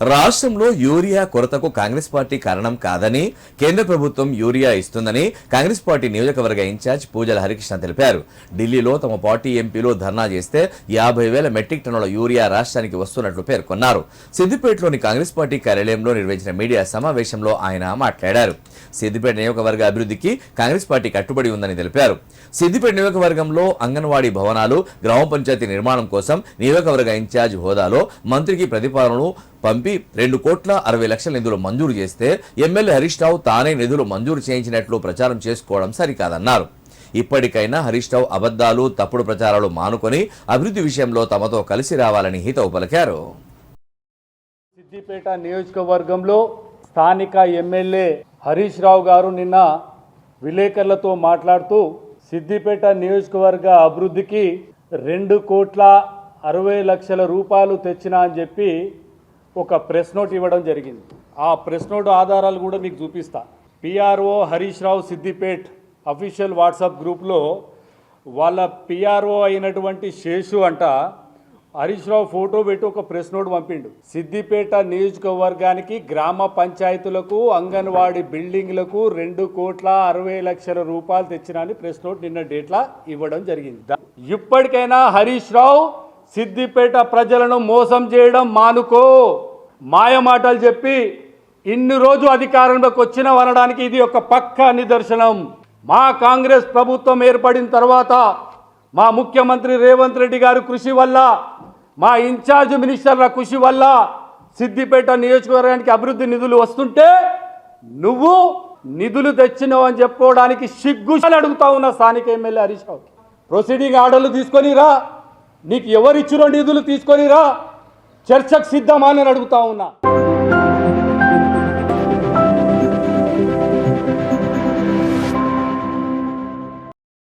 రాష్ట్రంలో urea కొరతకు Congress party కారణం కాదని కేంద్ర ప్రభుత్వం యూరియా ఇస్తుందని కాంగ్రెస్ పార్టీ నియోజకవర్గ ఇన్ఛార్జ్ పూజల హరికృష్ణ తెలిపారు. ఢిల్లీలో తమ పార్టీ ఎంపీలు ధర్నా చేస్తే యాభై వేల మెట్రిక్ టన్నుల యూరియా రాష్ట్రానికి వస్తున్నట్లు పేర్కొన్నారు. సిద్దిపేటలోని కాంగ్రెస్ పార్టీ కార్యాలయంలో నిర్వహించిన మీడియా సమావేశంలో ఆయన మాట్లాడారు. సిద్దిపేట నియోజకవర్గ అభివృద్ధికి కాంగ్రెస్ పార్టీ కట్టుబడి ఉందని తెలిపారు. సిద్దిపేట నియోజకవర్గంలో అంగన్వాడీ భవనాలు గ్రామ పంచాయతీ నిర్మాణం కోసం నియోజకవర్గ ఇన్ఛార్జ్ హోదాలో మంత్రికి ప్రతిపాదనలు పంపి రెండు కోట్ల అరవై లక్షల నిధులు మంజూరు చేస్తే ఎమ్మెల్యే హరీష్ రావు తానే నిధులు మంజూరు చేయించినట్లు ప్రచారం చేసుకోవడం సరికాదన్నారు. ఇప్పటికైనా హరీష్ రావు అబద్దాలు తప్పుడు ప్రచారాలు మానుకొని అభివృద్ధి విషయంలో తమతో కలిసి రావాలని హితవు పలికారు సిద్దిపేట నియోజకవర్గంలో స్థానిక ఎమ్మెల్యే హరీష్ రావు గారు నిన్న విలేకరులతో మాట్లాడుతూ సిద్దిపేట నియోజకవర్గ అభివృద్ధికి రెండు కోట్ల అరవై లక్షల రూపాయలు తెచ్చినా అని చెప్పి ఒక ప్రెస్ నోట్ ఇవ్వడం జరిగింది. ఆ ప్రెస్ నోట్ ఆధారాలు కూడా మీకు చూపిస్తా. PRO Harish Rao Siddipet official WhatsApp గ్రూప్లో వాళ్ళ పిఆర్ఓ అయినటువంటి శేషు అంట హరీష్ రావు ఫోటో పెట్టి ఒక ప్రెస్ నోట్ పంపిండు. సిద్దిపేట నియోజకవర్గానికి గ్రామ పంచాయతీలకు అంగన్వాడీ బిల్డింగ్లకు రెండు కోట్ల అరవై లక్షల రూపాయలు తెచ్చినని ప్రెస్ నోట్ నిన్న డేట్లా ఇవ్వడం జరిగింది. ఇప్పటికైనా హరీష్ రావు సిద్దిపేట ప్రజలను మోసం చేయడం మానుకో. మాయమాటలు చెప్పి ఇన్ని రోజు అధికారంలోకి వచ్చిన వనడానికి ఇది ఒక పక్క నిదర్శనం. మా కాంగ్రెస్ ప్రభుత్వం ఏర్పడిన తర్వాత మా ముఖ్యమంత్రి రేవంత్ రెడ్డి గారు కృషి వల్ల మా ఇన్ఛార్జ్ మినిస్టర్ల కృషి వల్ల సిద్దిపేట నియోజకవర్గానికి అభివృద్ధి నిధులు వస్తుంటే నువ్వు నిధులు తెచ్చినావు అని చెప్పుకోవడానికి సిగ్గు అడుగుతా ఉన్న స్థానిక ఎమ్మెల్యే హరీష్ రావు ప్రొసీడింగ్ ఆర్డర్లు తీసుకొని రా. నీకు ఎవరిచ్చిరో నిధులు తీసుకొని రా. చర్చకు సిద్ధమా అని అడుగుతా ఉన్నా.